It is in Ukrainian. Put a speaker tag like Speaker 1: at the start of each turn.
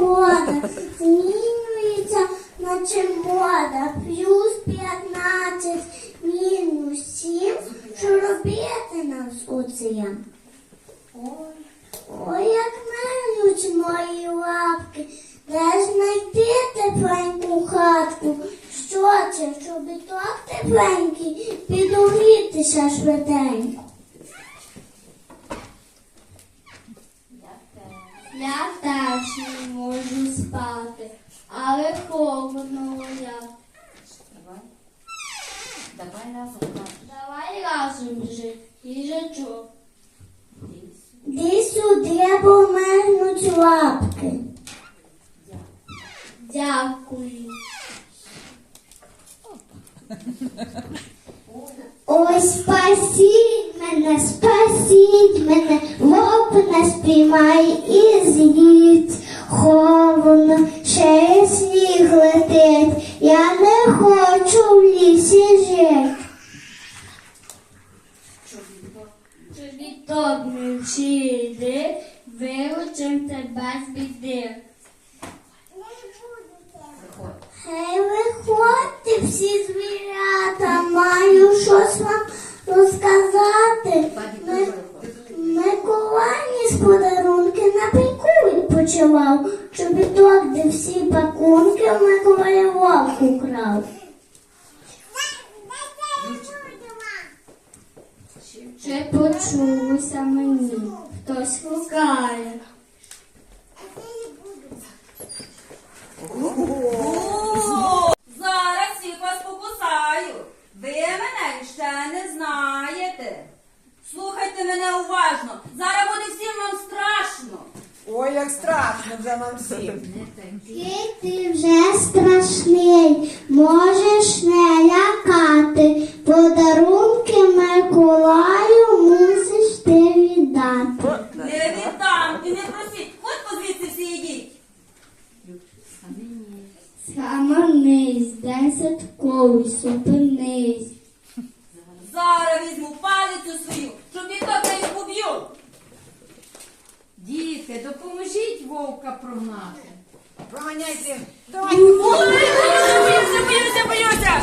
Speaker 1: погода змінюється, наче мода. Плюс 15, мінус 7. Що робити нам з оцим? Ой, як мерзнуть мої лапки. Де ж знайти тепленьку хатку? Що це, чобіток тепленький, підогрітися швиденько. Я теж не можу спати, але холодно як.
Speaker 2: Давай. Давай разом.
Speaker 1: Давай разом жити, їжачок. Ди сюди, бо мерзнуть лапки. Дякую. Ой, спасіть мене, спасіть мене, вовк нас спіймає і з'їсть. Хочу в лісі жити. Чобіток не вчити, виручим тебе з біди. Гей, виходьте всі звірята, маю щось вам розказати. Ми-. Миколай з подарунки на пеньку відпочивав. Чобіток, де всі пакунки в Миколая вовк украв. Чи почулося мені? Хтось гукає.
Speaker 3: Зараз всіх вас покусаю. Ви мене ще не знаєте. Слухайте мене уважно. Зараз буде всім вам страшно.
Speaker 4: Ой, як страшно вже нам всім.
Speaker 1: Який ти вже страшний, можеш не лякати. Подарунки Миколаю мусиш ти віддати.
Speaker 3: Не віддам і не просіть. От звідси всі йдіть.
Speaker 1: Колись, зупинись.
Speaker 3: Зараз візьму палицю свою, щоб так їх поб'ю.
Speaker 2: Діти, допоможіть вовка прогнати.
Speaker 4: Проганяйте. Давай.
Speaker 3: Боюся, боюся, боюся.